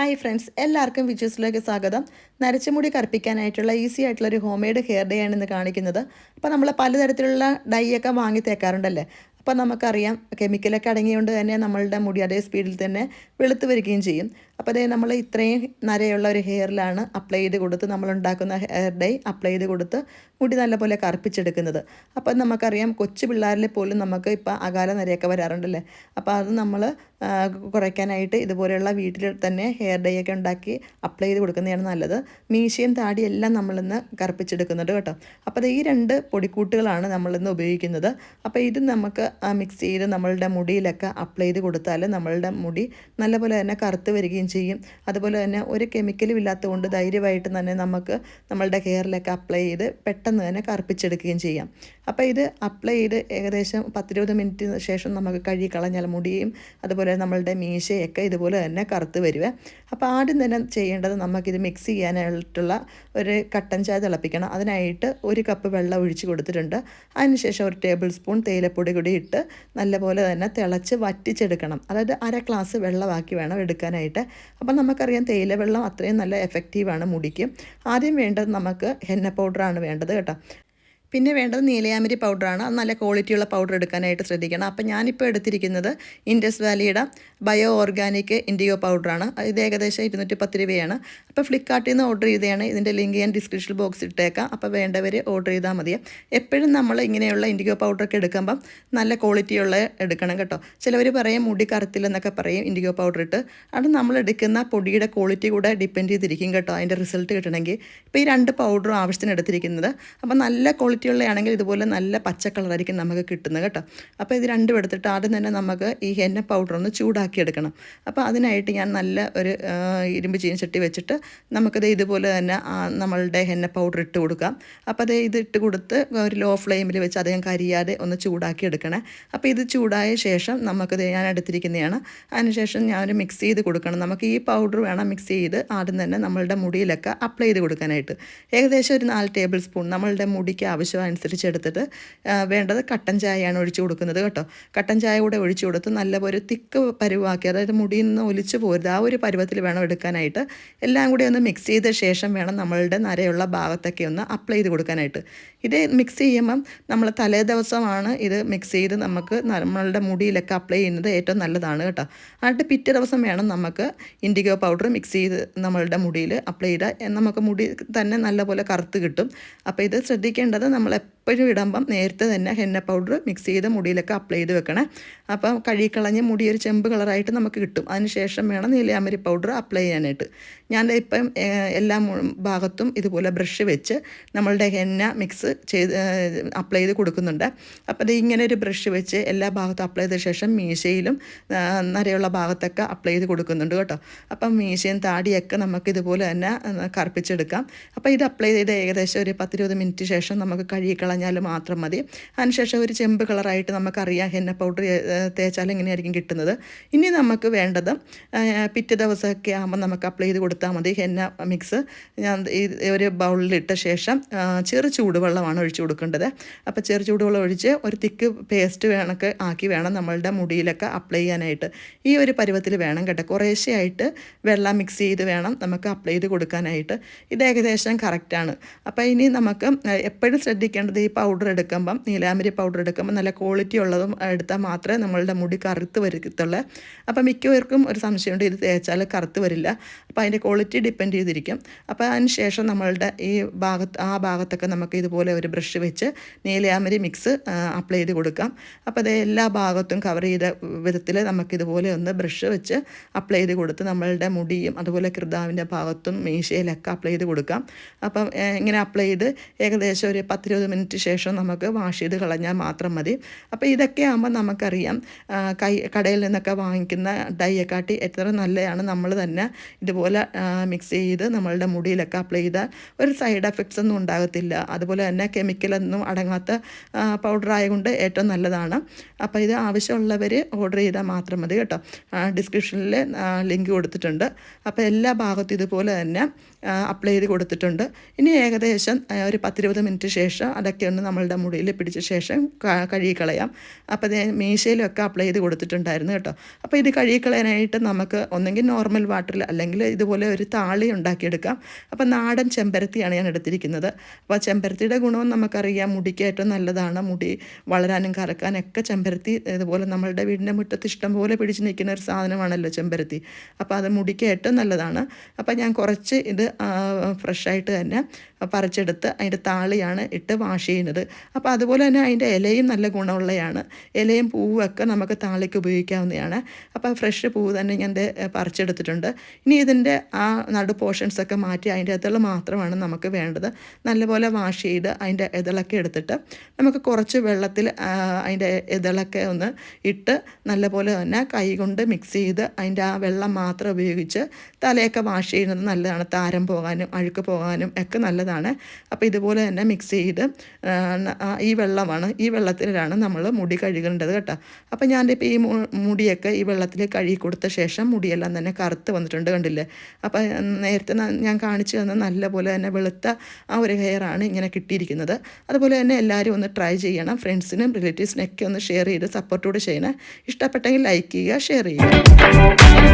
Hi friends എല്ലാവർക്കും വിജൂസിലേക്ക് സ്വാഗതം. നരച്ചുമുടി കറുപ്പിക്കാനായിട്ടുള്ള easy ആയിട്ടുള്ള ഒരു ഹോം മെയ്ഡ് ഹെയർ ഡേ ആണ് ഇന്ന് കാണിക്കുന്നത്. അപ്പോൾ നമ്മൾ പലതരത്തിലുള്ള ഡൈ ഒക്കെ വാങ്ങി തേക്കാറുണ്ടല്ലേ? അപ്പോൾ നമുക്കറിയാം കെമിക്കലൊക്കെ അടങ്ങിയതുകൊണ്ട് തന്നെ നമ്മളുടെ മുടി അതേ സ്പീഡിൽ തന്നെ വെളുത്ത് വരികയും ചെയ്യും. അപ്പോൾ അതേ നമ്മൾ ഇത്രയും നരയുള്ള ഒരു ഹെയറിലാണ് അപ്ലൈ ചെയ്ത് കൊടുത്ത് നമ്മൾ ഉണ്ടാക്കുന്ന ഹെയർ ഡൈ അപ്ലൈ ചെയ്ത് കൊടുത്ത് മുടി നല്ലപോലെ കറുപ്പിച്ചെടുക്കുന്നത്. അപ്പം നമുക്കറിയാം കൊച്ചു പിള്ളേരിൽ പോലും നമുക്ക് ഇപ്പോൾ അകാല നരയൊക്കെ വരാറുണ്ടല്ലേ? അപ്പോൾ അത് നമ്മൾ കുറയ്ക്കാനായിട്ട് ഇതുപോലെയുള്ള വീട്ടിൽ തന്നെ ഹെയർ ഡൈ ഒക്കെ ഉണ്ടാക്കി അപ്ലൈ ചെയ്ത് കൊടുക്കുന്നതാണ് നല്ലത്. മീശയും താടിയും എല്ലാം നമ്മളിന്ന് കറുപ്പിച്ചെടുക്കുന്നുണ്ട് കേട്ടോ. അപ്പോൾ അത് ഈ രണ്ട് പൊടിക്കൂട്ടുകളാണ് നമ്മളിന്ന് ഉപയോഗിക്കുന്നത്. അപ്പോൾ ഇത് നമുക്ക് മിക്സ് ചെയ്ത് നമ്മളുടെ മുടിയിലൊക്കെ അപ്ലൈ ചെയ്ത് കൊടുത്താൽ നമ്മളുടെ മുടി നല്ലപോലെ തന്നെ കറുത്ത് വരികയും ചെയ്യും. അതുപോലെ തന്നെ ഒരു കെമിക്കലും ഇല്ലാത്തതുകൊണ്ട് ധൈര്യമായിട്ട് തന്നെ നമുക്ക് നമ്മളുടെ ഹെയറിലൊക്കെ അപ്ലൈ ചെയ്ത് പെട്ടെന്ന് തന്നെ കറുപ്പിച്ചെടുക്കുകയും ചെയ്യാം. അപ്പോൾ ഇത് അപ്ലൈ ചെയ്ത് ഏകദേശം പത്തിരുപത് മിനിറ്റിന് ശേഷം നമുക്ക് കഴുകിക്കളഞ്ഞാൽ മുടിയും അതുപോലെ നമ്മളുടെ മീശയൊക്കെ ഇതുപോലെ തന്നെ കറുത്ത് വരുവേ അപ്പോൾ ആദ്യം തന്നെ ചെയ്യേണ്ടത് നമുക്കിത് മിക്സ് ചെയ്യാനായിട്ടുള്ള ഒരു കട്ടൻ ചായ തിളപ്പിക്കണം. അതിനായിട്ട് ഒരു കപ്പ് വെള്ളം ഒഴിച്ച് കൊടുത്തിട്ടുണ്ട്. അതിനുശേഷം ഒരു ടേബിൾ സ്പൂൺ തേയിലപ്പൊടി കൂടി ഇട്ട് നല്ലപോലെ തന്നെ തിളച്ച് വറ്റിച്ചെടുക്കണം. അതായത് അര ഗ്ലാസ് വെള്ളമാക്കി വേണം എടുക്കാനായിട്ട്. അപ്പം നമുക്കറിയാം തേയില വെള്ളം അത്രയും നല്ല എഫക്റ്റീവാണ് മുടിക്ക്. ആദ്യം വേണ്ടത് നമുക്ക് ഹെന്ന പൗഡറാണ് വേണ്ടത് കേട്ടോ. പിന്നെ വേണ്ടത് നീലയാമരി പൗഡറാണ്. അത് നല്ല ക്വാളിറ്റിയുള്ള പൗഡർ എടുക്കാനായിട്ട് ശ്രദ്ധിക്കണം. അപ്പോൾ ഞാനിപ്പോൾ എടുത്തിരിക്കുന്നത് ഇൻഡസ് വാലിയുടെ ബയോ ഓർഗാനിക് ഇൻഡിയോ പൗഡറാണ് ഇത് ഏകദേശം ഇരുന്നൂറ്റി പത്ത് രൂപയാണ്. അപ്പോൾ ഫ്ലിപ്കാർട്ടിൽ നിന്ന് ഓർഡർ ചെയ്തതാണ്. ഇതിന്റെ ലിങ്ക് ഞാൻ ഡിസ്ക്രിപ്ഷൻ ബോക്സ് ഇട്ടേക്കാം. അപ്പോൾ വേണ്ടവർ ഓർഡർ ചെയ്താൽ മതി. എപ്പോഴും നമ്മൾ ഇങ്ങനെയുള്ള ഇൻഡിഗോ പൗഡറൊക്കെ എടുക്കുമ്പം നല്ല ക്വാളിറ്റിയുള്ള എടുക്കണം കേട്ടോ. ചിലവർ പറയും മുടി കറുത്തില്ലെന്നൊക്കെ പറയും ഇൻഡിയോ പൗഡർ ഇട്ട്. അത് നമ്മൾ എടുക്കുന്ന പൊടിയുടെ ക്വാളിറ്റി കൂടെ ഡിപ്പെൻഡ് ചെയ്തിരിക്കും കേട്ടോ. അതിന്റെ റിസൾട്ട് കിട്ടണമെങ്കിൽ. ഇപ്പോൾ ഈ രണ്ട് പൗഡറും ആവശ്യത്തിന് എടുത്തിരിക്കുന്നത്. അപ്പോൾ നല്ല ക്വാളിറ്റി ക്വാളിറ്റിയുള്ളതാണെങ്കിൽ ഇതുപോലെ നല്ല പച്ച കളറായിരിക്കും നമുക്ക് കിട്ടുന്നത് കേട്ടോ. അപ്പോൾ ഇത് രണ്ടും എടുത്തിട്ട് ആദ്യം തന്നെ നമുക്ക് ഈ ഹെന്ന പൗഡർ ഒന്ന് ചൂടാക്കി എടുക്കണം. അപ്പോൾ അതിനായിട്ട് ഞാൻ നല്ല ഒരു ഇരുമ്പ് ചീനച്ചട്ടി വെച്ചിട്ട് നമുക്കത് ഇതുപോലെ തന്നെ നമ്മളുടെ ഹെന്ന പൗഡർ ഇട്ട് കൊടുക്കാം. അപ്പോൾ അത് ഇത് ഇട്ട് കൊടുത്ത് ഒരു ലോ ഫ്ലെയിമിൽ വെച്ച് അധികം കരിയാതെ ഒന്ന് ചൂടാക്കി എടുക്കണേ. അപ്പോൾ ഇത് ചൂടായ ശേഷം നമുക്കത് ഞാൻ എടുത്തിരിക്കുന്നതാണ്. അതിനുശേഷം ഞാൻ ഒരു മിക്സ് ചെയ്ത് കൊടുക്കണം. നമുക്ക് ഈ പൗഡർ വേണം മിക്സ് ചെയ്ത് ആദ്യം തന്നെ നമ്മളുടെ മുടിയിലൊക്കെ അപ്ലൈ ചെയ്ത് കൊടുക്കാനായിട്ട്. ഏകദേശം ഒരു നാല് ടേബിൾ സ്പൂൺ നമ്മളുടെ മുടിക്ക് ആവശ്യം ആവശ്യം അനുസരിച്ചെടുത്തിട്ട് വേണ്ടത് കട്ടൻ ചായയാണ് ഒഴിച്ചു കൊടുക്കുന്നത് കേട്ടോ. കട്ടൻ ചായ കൂടെ ഒഴിച്ചു കൊടുത്ത് നല്ലപോലെ തിക്ക് പരുവാക്കി അതായത് മുടിയിൽ നിന്ന് ഒലിച്ചു പോരുത് ആ ഒരു പരുവത്തിൽ വേണം എടുക്കാനായിട്ട്. എല്ലാം കൂടി ഒന്ന് മിക്സ് ചെയ്ത ശേഷം വേണം നമ്മളുടെ നരയുള്ള ഭാഗത്തൊക്കെ ഒന്ന് അപ്ലൈ ചെയ്ത് കൊടുക്കാനായിട്ട്. ഇത് മിക്സ് ചെയ്യുമ്പം നമ്മൾ തലേ ദിവസമാണ് ഇത് മിക്സ് ചെയ്ത് നമുക്ക് നമ്മളുടെ മുടിയിലൊക്കെ അപ്ലൈ ചെയ്യുന്നത് ഏറ്റവും നല്ലതാണ് കേട്ടോ. എന്നിട്ട് പിറ്റേ ദിവസം വേണം നമുക്ക് ഇൻഡിഗോ പൗഡർ മിക്സ് ചെയ്ത് നമ്മളുടെ മുടിയിൽ അപ്ലൈ ചെയ്താൽ നമുക്ക് മുടി തന്നെ നല്ലപോലെ കറുത്ത് കിട്ടും. അപ്പോൾ ഇത് ശ്രദ്ധിക്കേണ്ടത് നമ്മൾ എപ്പോഴും ഇടുമ്പം നേരത്തെ തന്നെ ഹെന്ന പൗഡർ മിക്സ് ചെയ്ത് മുടിയിലൊക്കെ അപ്ലൈ ചെയ്ത് വെക്കണേ. അപ്പം കഴുകിക്കളഞ്ഞ് മുടി ഒരു ചെമ്പ് കളറായിട്ട് നമുക്ക് കിട്ടും. അതിനുശേഷം വേണം നീലയാമരി പൗഡർ അപ്ലൈ ചെയ്യാനായിട്ട്. ഞാൻ ഇപ്പം എല്ലാ ഭാഗത്തും ഇതുപോലെ ബ്രഷ് വെച്ച് നമ്മളുടെ ഹെന്ന മിക്സ് ചെയ്ത് അപ്ലൈ ചെയ്ത് കൊടുക്കുന്നുണ്ട്. അപ്പോൾ അത് ഇങ്ങനെ ഒരു ബ്രഷ് വെച്ച് എല്ലാ ഭാഗത്തും അപ്ലൈ ചെയ്ത ശേഷം മീശയിലും നിറയുള്ള ഭാഗത്തൊക്കെ അപ്ലൈ ചെയ്ത് കൊടുക്കുന്നുണ്ട് കേട്ടോ. അപ്പം മീശയും താടിയൊക്കെ നമുക്ക് ഇതുപോലെ തന്നെ കറുപ്പിച്ചെടുക്കാം. അപ്പോൾ ഇത് അപ്ലൈ ചെയ്ത് ഏകദേശം ഒരു പത്തിരുപത് മിനിറ്റ് ശേഷം നമുക്ക് കഴുകിക്കളഞ്ഞാൽ മാത്രം മതി. അതിനുശേഷം ഒരു ചെമ്പ് കളറായിട്ട് നമുക്കറിയാം ഹെന്ന പൗഡർ തേച്ചാൽ എങ്ങനെയായിരിക്കും കിട്ടുന്നത്. ഇനി നമുക്ക് വേണ്ടത് പിറ്റേ ദിവസമൊക്കെ ആകുമ്പോൾ നമുക്ക് അപ്ലൈ ചെയ്ത് കൊടുത്താൽ മതി ഹെന്ന മിക്സ്. ഞാൻ ഒരു ബൗളിലിട്ട ശേഷം ചെറു ചൂടുവെള്ളമാണ് ഒഴിച്ചു കൊടുക്കേണ്ടത്. അപ്പോൾ ചെറു ചൂടുവെള്ളം ഒഴിച്ച് ഒരു തിക്ക് പേസ്റ്റ് വേണമൊക്കെ ആക്കി വേണം നമ്മളുടെ മുടിയിലൊക്കെ അപ്ലൈ ചെയ്യാനായിട്ട്. ഈ ഒരു പരുവത്തിൽ വേണം കേട്ടോ. കുറേശ്ശെയായിട്ട് വെള്ളം മിക്സ് ചെയ്ത് വേണം നമുക്ക് അപ്ലൈ ചെയ്ത് കൊടുക്കാനായിട്ട്. ഇത് ഏകദേശം കറക്റ്റാണ് അപ്പോൾ ഇനി നമുക്ക് എപ്പോഴും ശ്രദ്ധിക്കേണ്ടത് ഈ പൗഡർ എടുക്കുമ്പം നീലാമരി പൗഡർ എടുക്കുമ്പോൾ നല്ല ക്വാളിറ്റി ഉള്ളതും എടുത്താൽ മാത്രമേ നമ്മളുടെ മുടി കറുത്ത് വരത്തുള്ളൂ. അപ്പോൾ മിക്കവർക്കും ഒരു സംശയമുണ്ട് ഇത് തേച്ചാൽ കറുത്ത് വരില്ല. അപ്പോൾ അതിന്റെ ക്വാളിറ്റി ഡിപ്പെൻഡ് ചെയ്തിരിക്കും. അപ്പോൾ അതിന് ശേഷം നമ്മളുടെ ഈ ഭാഗത്ത് ആ ഭാഗത്തൊക്കെ നമുക്ക് ഇതുപോലെ ഒരു ബ്രഷ് വെച്ച് നീലയാമരി മിക്സ് അപ്ലൈ ചെയ്ത് കൊടുക്കാം. അപ്പോൾ അത് എല്ലാ ഭാഗത്തും കവർ ചെയ്ത വിധത്തിൽ നമുക്കിതുപോലെ ഒന്ന് ബ്രഷ് വെച്ച് അപ്ലൈ ചെയ്ത് കൊടുത്ത് നമ്മളുടെ മുടിയും അതുപോലെ കൃതാവിന്റെ ഭാഗത്തും മീശയിലൊക്കെ അപ്ലൈ ചെയ്ത് കൊടുക്കാം. അപ്പം ഇങ്ങനെ അപ്ലൈ ചെയ്ത് ഏകദേശം ഒരു പത്തിരുപത് മിനിറ്റ് ശേഷം നമുക്ക് വാഷ് ചെയ്ത് കളഞ്ഞാൽ മാത്രം മതി. അപ്പോൾ ഇതൊക്കെ ആകുമ്പോൾ നമുക്കറിയാം കൈ കടയിൽ നിന്നൊക്കെ വാങ്ങിക്കുന്ന ഡൈയെക്കാട്ടി എത്ര നല്ലതാണ് നമ്മൾ തന്നെ ഇതുപോലെ മിക്സ് ചെയ്ത് നമ്മളുടെ മുടിയിലൊക്കെ അപ്ലൈ ചെയ്താൽ ഒരു സൈഡ് എഫക്ട്സ് ഒന്നും ഉണ്ടാകത്തില്ല. അതുപോലെ തന്നെ കെമിക്കലൊന്നും അടങ്ങാത്ത പൗഡർ ആയതുകൊണ്ട് ഏറ്റവും നല്ലതാണ്. അപ്പോൾ ഇത് ആവശ്യമുള്ളവർ ഓർഡർ ചെയ്താൽ മാത്രം മതി കേട്ടോ. ഡിസ്ക്രിപ്ഷനിൽ ലിങ്ക് കൊടുത്തിട്ടുണ്ട്. അപ്പോൾ എല്ലാ ഭാഗത്തും ഇതുപോലെ തന്നെ അപ്ലൈ ചെയ്ത് കൊടുത്തിട്ടുണ്ട്. ഇനി ഏകദേശം ഒരു പത്തിരുപത് മിനിറ്റ് ശേഷം അതൊക്കെ ഒന്ന് നമ്മളുടെ മുടിയിൽ പിടിച്ച ശേഷം കഴുകിക്കളയാം. അപ്പോൾ ഞാൻ മീശയിലൊക്കെ അപ്ലൈ ചെയ്ത് കൊടുത്തിട്ടുണ്ടായിരുന്നു കേട്ടോ. അപ്പോൾ ഇത് കഴുകിക്കളയാനായിട്ട് നമുക്ക് ഒന്നെങ്കിൽ നോർമൽ വാട്ടറിൽ അല്ലെങ്കിൽ ഇതുപോലെ ഒരു താളി ഉണ്ടാക്കിയെടുക്കാം. അപ്പോൾ നാടൻ ചെമ്പരത്തിയാണ് ഞാൻ എടുത്തിരിക്കുന്നത്. അപ്പോൾ ചെമ്പരത്തിയുടെ ഗുണവും നമുക്കറിയാം മുടിക്ക് ഏറ്റവും നല്ലതാണ്. മുടി വളരാനും കറക്കാനൊക്കെ ചെമ്പരത്തി ഇതുപോലെ നമ്മളുടെ വീടിന്റെ മുറ്റത്ത് ഇഷ്ടം പോലെ പിടിച്ച് നിൽക്കുന്ന ഒരു സാധനമാണല്ലോ ചെമ്പരത്തി. അപ്പോൾ അത് മുടിക്ക് ഏറ്റവും നല്ലതാണ്. അപ്പോൾ ഞാൻ കുറച്ച് ഇത് ഫ്രഷായിട്ട് തന്നെ പറിച്ചെടുത്ത് അതിന്റെ താളിയാണ് ഇട്ട് വാഷ് ചെയ്യുന്നത്. അപ്പോൾ അതുപോലെ തന്നെ അതിന്റെ ഇലയും നല്ല ഗുണമുള്ളതാണ് ഇലയും പൂവൊക്കെ നമുക്ക് താളിക്ക് ഉപയോഗിക്കാവുന്നതാണ്. അപ്പോൾ ഫ്രഷ് പൂവ് തന്നെ ഞാൻ പറിച്ചെടുത്തിട്ടുണ്ട്. ഇനി ഇതിന്റെ ആ നടു പോർഷൻസൊക്കെ മാറ്റി അതിന്റെ ഇതൾ മാത്രമാണ് നമുക്ക് വേണ്ടത്. നല്ലപോലെ വാഷ് ചെയ്ത് അതിന്റെ ഇതളൊക്കെ എടുത്തിട്ട് നമുക്ക് കുറച്ച് വെള്ളത്തിൽ അതിന്റെ ഇതളൊക്കെ ഒന്ന് ഇട്ട് നല്ലപോലെ തന്നെ കൈകൊണ്ട് മിക്സ് ചെയ്ത് അതിന്റെ ആ വെള്ളം മാത്രം ഉപയോഗിച്ച് തലയൊക്കെ വാഷ് ചെയ്യുന്നത് നല്ലതാണ്. താരം പോകാനും അഴുക്ക് പോകാനും ഒക്കെ നല്ലതാണ്. അപ്പോൾ ഇതുപോലെ തന്നെ മിക്സ് ചെയ്ത് ഈ വെള്ളമാണ്. ഈ വെള്ളത്തിലാണ് നമ്മൾ മുടി കഴുകേണ്ടത് കേട്ടോ. അപ്പോൾ ഞാൻ ഇപ്പോൾ ഈ മുടിയൊക്കെ ഈ വെള്ളത്തിൽ കഴുകി കൊടുത്ത ശേഷം മുടിയെല്ലാം തന്നെ കറുത്ത് വന്നിട്ടുണ്ട് കണ്ടില്ലേ? അപ്പോൾ നേരത്തെ ഞാൻ കാണിച്ചു തന്ന നല്ലപോലെ തന്നെ വെളുത്ത ആ ഒരു ഹെയറാണ് ഇങ്ങനെ കിട്ടിയിരിക്കുന്നത്. അതുപോലെ തന്നെ എല്ലാവരും ഒന്ന് ട്രൈ ചെയ്യണം. ഫ്രണ്ട്സിനും റിലേറ്റീവ്സിനൊക്കെ ഒന്ന് ഷെയർ ചെയ്ത് സപ്പോർട്ടോട് ചെയ്യണം. ഇഷ്ടപ്പെട്ടെങ്കിൽ ലൈക്ക് ചെയ്യുക ഷെയർ ചെയ്യുക.